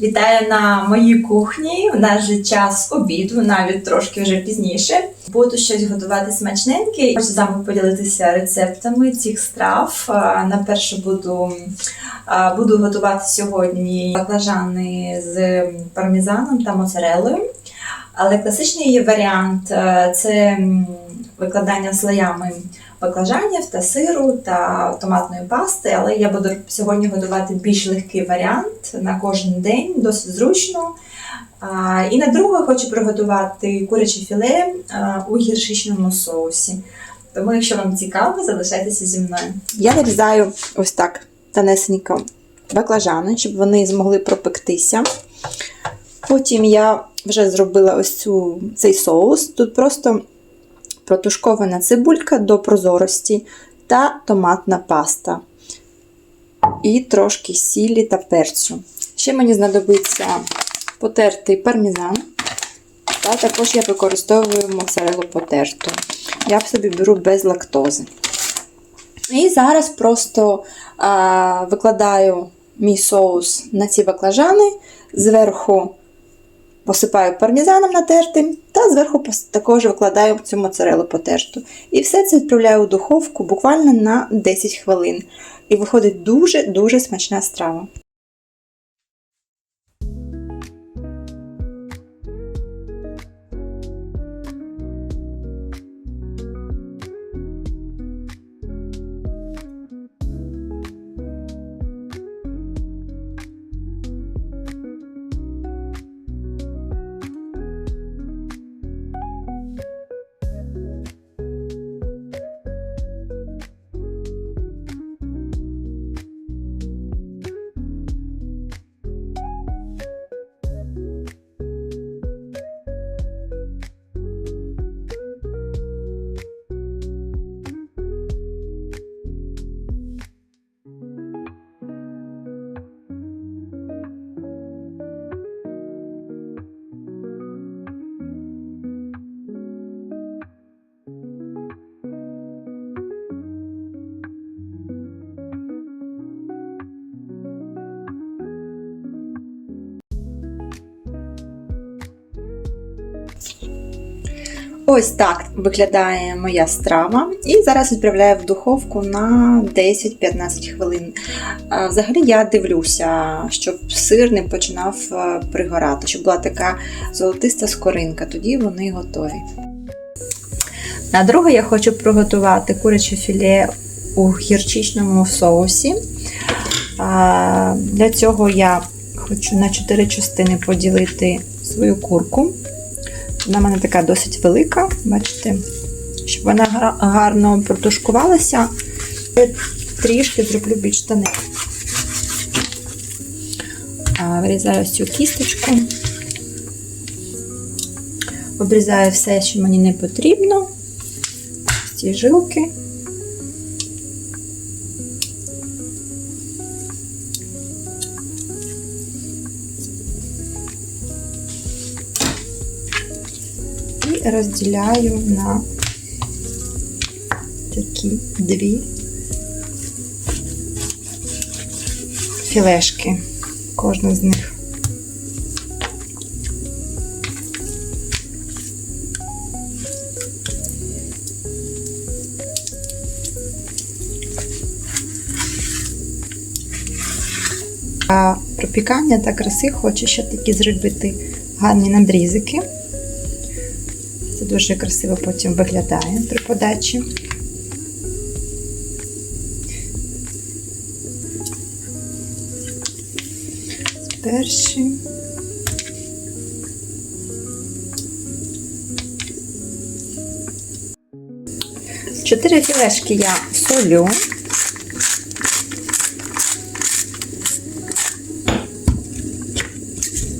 Вітаю на моїй кухні. У нас же час обіду, навіть трошки вже пізніше. Буду щось готувати смачненьке. Хочу з вами поділитися рецептами цих страв. Наперше буду, буду готувати сьогодні баклажани з пармезаном та моцарелою. Але класичний варіант це викладання слоями баклажанів та сиру та томатної пасти. Але я буду сьогодні готувати більш легкий варіант на кожен день, досить зручно. І на друге хочу приготувати куряче філе у гіршичному соусі. Тому, якщо вам цікаво, залишайтеся зі мною. Я нарізаю ось так тонесенько баклажани, щоб вони змогли пропектися. Потім я вже зробила ось цю, цей соус. Тут просто протушкована цибулька до прозорості та томатна паста. І трошки сілі та перцю. Ще мені знадобиться потертий пармезан. Та також я використовую моцарелу потерту. Я собі беру без лактози. І зараз просто а, викладаю мій соус на ці баклажани, зверху посипаю пармізаном натертим, та зверху також викладаю цю моцарелу потерту. І все це відправляю у духовку буквально на 10 хвилин. І виходить дуже-дуже смачна страва. Ось так виглядає моя страва. І зараз відправляю в духовку на 10-15 хвилин. Взагалі я дивлюся, щоб сир не починав е, пригорати, щоб була така золотиста скоринка, тоді вони готові. На друге я хочу приготувати куряче філе у гірчичному соусі. Для цього я хочу на 4 частини поділити свою курку. Вона в мене така досить велика, бачите, щоб вона гарно протушкувалася. Я Трішки зроблю більш штани. Вирізаю цю кісточку. Обрізаю все, що мені не потрібно. Ці жилки. Розділяю на такі дві філешки. Кожна з них. А пропікання та краси хочу ще такі зробити гарні надрізики. Дуже красиво потім виглядає при подачі. Перший. Чотири філешки я солю.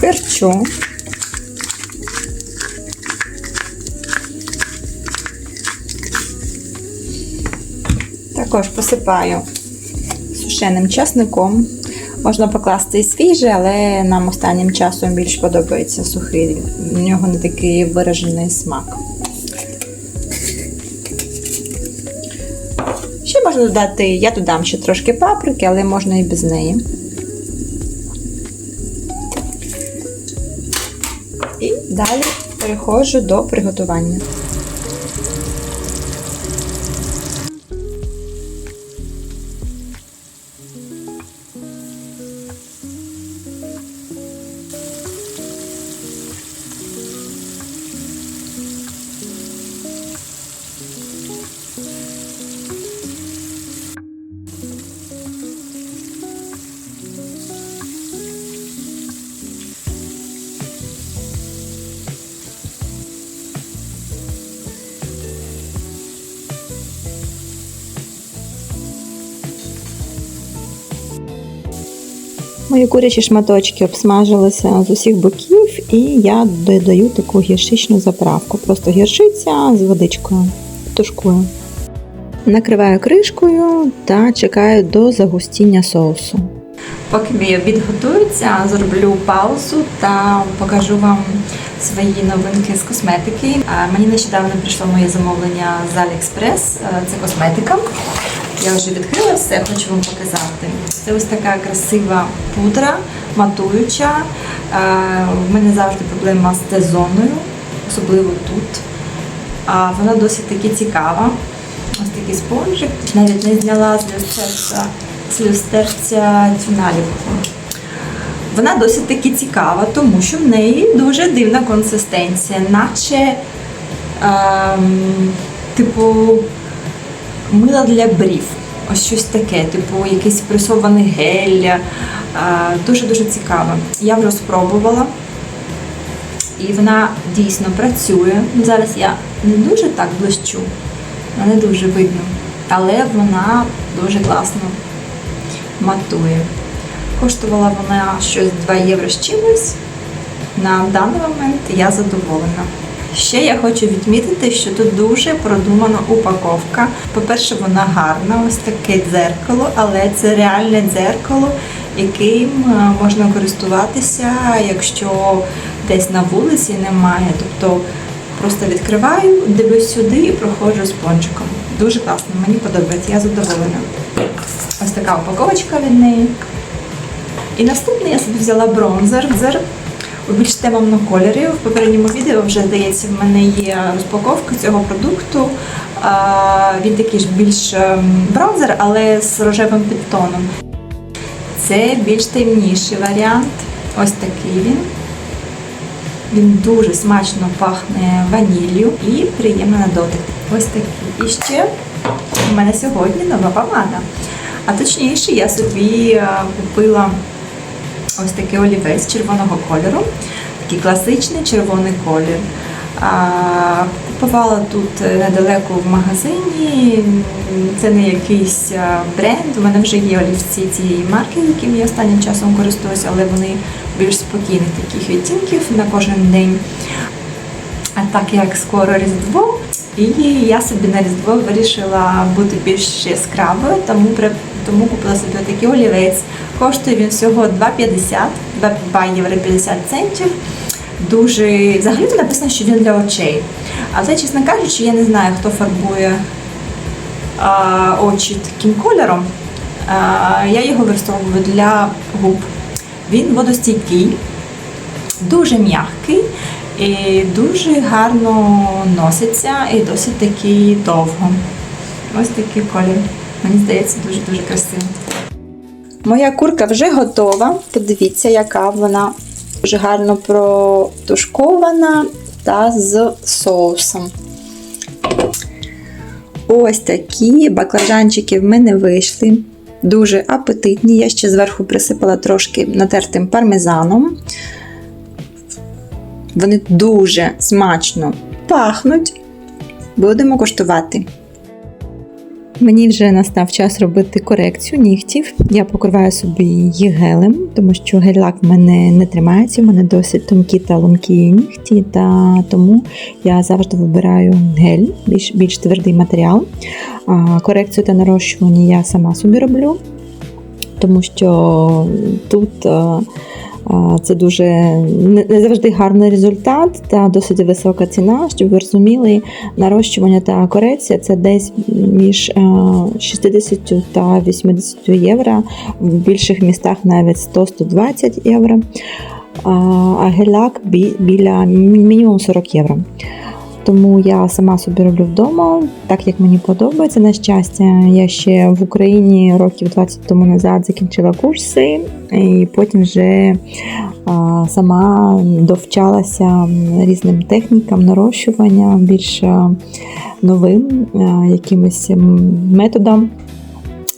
Перчу. Також посипаю сушеним часником. Можна покласти і свіжий, але нам останнім часом більш подобається сухий. У нього не такий виражений смак. Ще можна додати, я додам ще трошки паприки, але можна і без неї. І далі переходжу до приготування. Мої курячі шматочки обсмажилися з усіх боків, і я додаю таку гірчичну заправку. Просто гірчиця з водичкою, тушкую. Накриваю кришкою та чекаю до загустіння соусу. Поки мій обід готується, зроблю паузу та покажу вам свої новинки з косметики. Мені нещодавно прийшло моє замовлення з AliExpress. Е, Це косметика. Я вже відкрила все, хочу вам показати. Це ось така красива пудра, матуюча. Е, В мене завжди проблема з Т-зоною, особливо тут. А вона досить таки цікава. Ось такий спонжик. Навіть не зняла з люстерця цю наліпку. Вона досить таки цікава, тому що в неї дуже дивна консистенція, наче ем, типу мила для брів. Ось щось таке, типу якийсь пресований гель. Е, Дуже-дуже цікава. Я вже спробувала. І вона дійсно працює. Зараз я не дуже так блищу, не дуже видно, але вона дуже класно матує. Коштувала вона щось 2 євро з чимось. На даний момент я задоволена. Ще я хочу відмітити, що тут дуже продумана упаковка. По-перше, вона гарна, ось таке дзеркало, але це реальне дзеркало, яким е, можна користуватися, якщо десь на вулиці немає. Тобто просто відкриваю, дивлюсь сюди і проходжу спонжиком. Дуже класно, мені подобається, я задоволена. Ось така упаковочка від неї. І наступне я собі взяла бронзер більш темному кольорі. В попередньому відео вже здається, в мене є розпаковка цього продукту. Він такий ж більш ем, бронзер, але з рожевим підтоном. Це більш темніший варіант. Ось такий він. Він дуже смачно пахне ваніллю і приємно на дотик. Ось такий. І ще у мене сьогодні нова помада. А точніше, я собі е, купила ось такий олівець червоного кольору, такий класичний червоний колір. Купувала тут е, недалеко в магазині. Це не якийсь е, бренд. У мене вже є олівці цієї марки, якими я останнім часом користуюся, але вони більш спокійних таких відтінків на кожен день. А так як скоро Різдво, і я собі на Різдво вирішила бути більш яскравою, тому, тому купила собі такий олівець. Коштує він всього 2,50, 2 євро 50 центів. Дуже взагалі тут написано, що він для очей. Але, чесно кажучи, я не знаю, хто фарбує а, очі таким кольором. А, я його використовую для губ. Він водостійкий, дуже м'який і дуже гарно носиться і досить такий довго. Ось такий колір. Мені здається, дуже-дуже красивий. Моя курка вже готова. Подивіться, яка вона дуже гарно протушкована та з соусом. Ось такі баклажанчики в мене вийшли. Дуже апетитні. Я ще зверху присипала трошки натертим пармезаном. Вони дуже смачно пахнуть. Будемо коштувати. Мені вже настав час робити корекцію нігтів. Я покриваю собі їх гелем, тому що гель-лак в мене не тримається, в мене досить тонкі та ломкі нігті, та тому я завжди вибираю гель, більш, більш твердий матеріал. Корекцію та нарощування я сама собі роблю, тому що тут. Це дуже не завжди гарний результат та досить висока ціна. Щоб ви розуміли, нарощування та корекція це десь між е, 60 та 80 євро, в більших містах навіть 100-120 євро. а, геляк біля мінімум 40 євро. Тому я сама собі роблю вдома, так як мені подобається. На щастя, я ще в Україні років 20 тому назад закінчила курси, і потім вже сама довчалася різним технікам нарощування, більш новим якимось м, методам.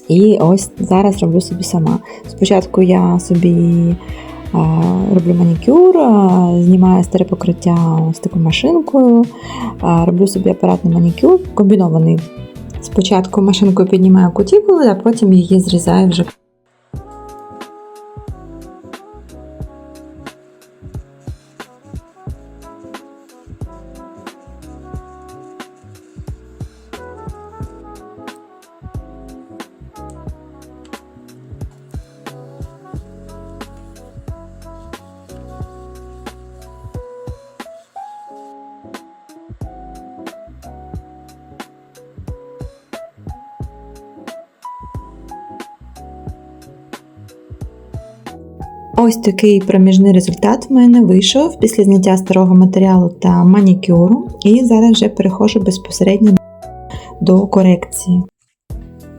І ось зараз роблю собі сама. Спочатку я собі роблю манікюр, знімаю старе покриття з такою машинкою, роблю собі апаратний манікюр, комбінований. Спочатку машинкою піднімаю кутікулу, а потім її зрізаю вже. Ось такий проміжний результат в мене вийшов після зняття старого матеріалу та манікюру. І зараз вже переходжу безпосередньо до корекції.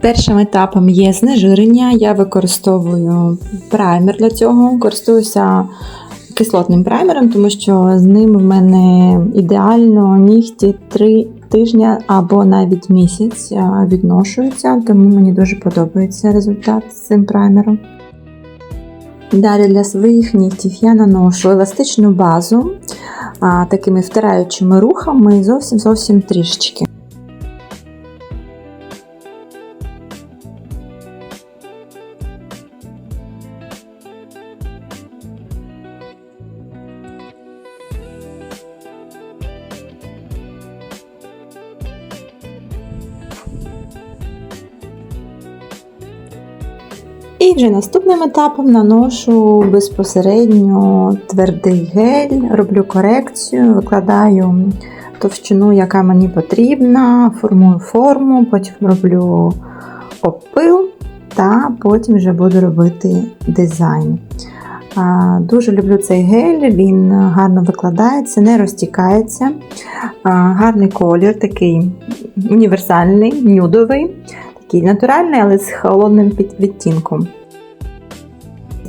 Першим етапом є знежирення. Я використовую праймер для цього, користуюся кислотним праймером, тому що з ним в мене ідеально нігті 3 тижні або навіть місяць відношуються, тому мені дуже подобається результат з цим праймером. Далі для своїх нігтів я наношу еластичну базу а, такими втираючими рухами зовсім зовсім трішечки. І вже наступним етапом наношу безпосередньо твердий гель, роблю корекцію, викладаю товщину, яка мені потрібна, формую форму, потім роблю опил та потім вже буду робити дизайн. Дуже люблю цей гель, він гарно викладається, не розтікається. Гарний колір, такий універсальний, нюдовий, такий натуральний, але з холодним відтінком.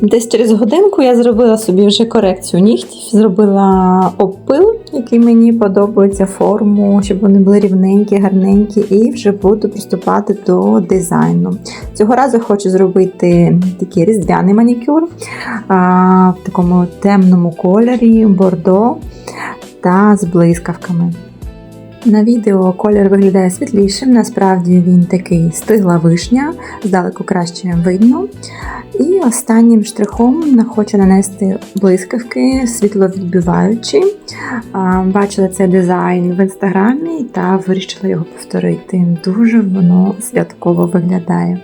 Десь через годинку я зробила собі вже корекцію нігтів, зробила опил, який мені подобається, форму, щоб вони були рівненькі, гарненькі, і вже буду приступати до дизайну. Цього разу хочу зробити такий різдвяний манікюр а, в такому темному кольорі, бордо та з блискавками. На відео колір виглядає світлішим, насправді він такий стигла вишня, здалеку краще видно. І останнім штрихом хочу нанести блискавки світловідбиваючі. Бачила цей дизайн в інстаграмі та вирішила його повторити. Дуже воно святково виглядає.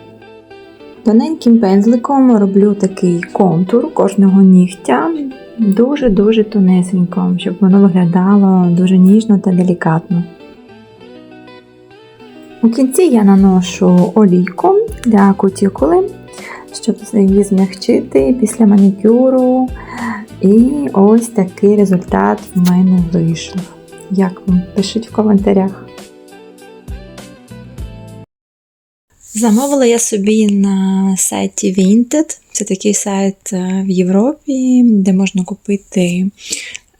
Тоненьким пензликом роблю такий контур кожного нігтя, дуже-дуже тонесенько, щоб воно виглядало дуже ніжно та делікатно. У кінці я наношу олійку для кутікули, щоб її змягчити після манікюру. І ось такий результат в мене вийшов. Як вам? Пишіть в коментарях. Замовила я собі на сайті Vinted. Це такий сайт е, в Європі, де можна купити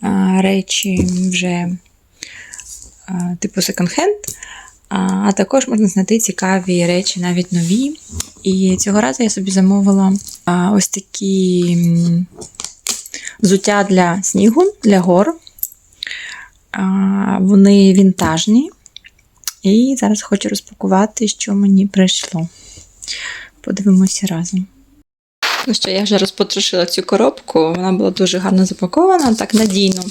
е, речі вже е, типу секонд-хенд. А а також можна знайти цікаві речі, навіть нові. І цього разу я собі замовила ось такі взуття для снігу, для гор. Вони вінтажні. І зараз хочу розпакувати, що мені прийшло. Подивимося разом. Ну що, я вже розпотрошила цю коробку, вона була дуже гарно запакована, так надійно.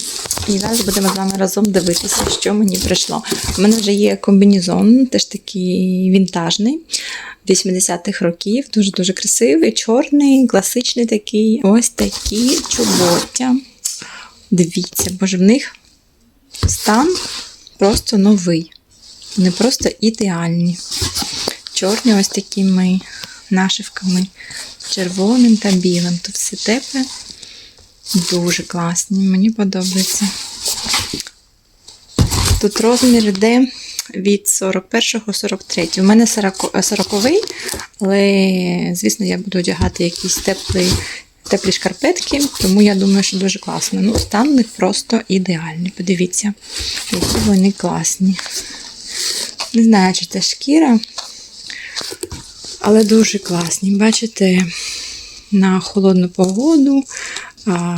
І зараз будемо з вами разом дивитися, що мені прийшло. У мене вже є комбінезон, теж такий вінтажний 80-х років, дуже-дуже красивий, чорний, класичний такий. Ось такі чоботя. Дивіться, боже, в них стан просто новий. Вони просто ідеальні. Чорні ось такими нашивками червоним та білим. Тут все тепле. Дуже класні, мені подобається. Тут розмір йде від 41 43. У мене 40, 40 але, звісно, я буду одягати якісь теплі, теплі шкарпетки, тому я думаю, що дуже класно. Ну, стан них просто ідеальний. Подивіться, які вони класні. Не знаю, чи це шкіра, але дуже класні. Бачите, на холодну погоду а,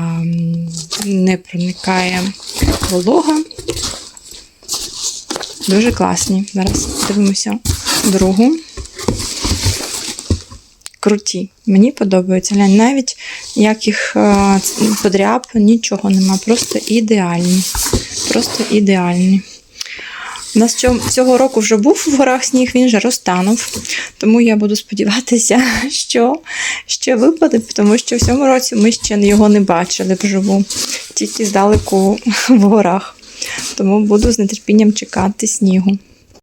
не проникає волога. Дуже класні. Зараз дивимося другу. Круті. Мені подобаються. Глянь, навіть ніяких е, подряб, нічого нема. Просто ідеальні. Просто ідеальні. У нас цього, року вже був в горах сніг, він вже розтанув. Тому я буду сподіватися, що ще випаде, тому що в цьому році ми ще його не бачили вживу, тільки здалеку в горах. Тому буду з нетерпінням чекати снігу.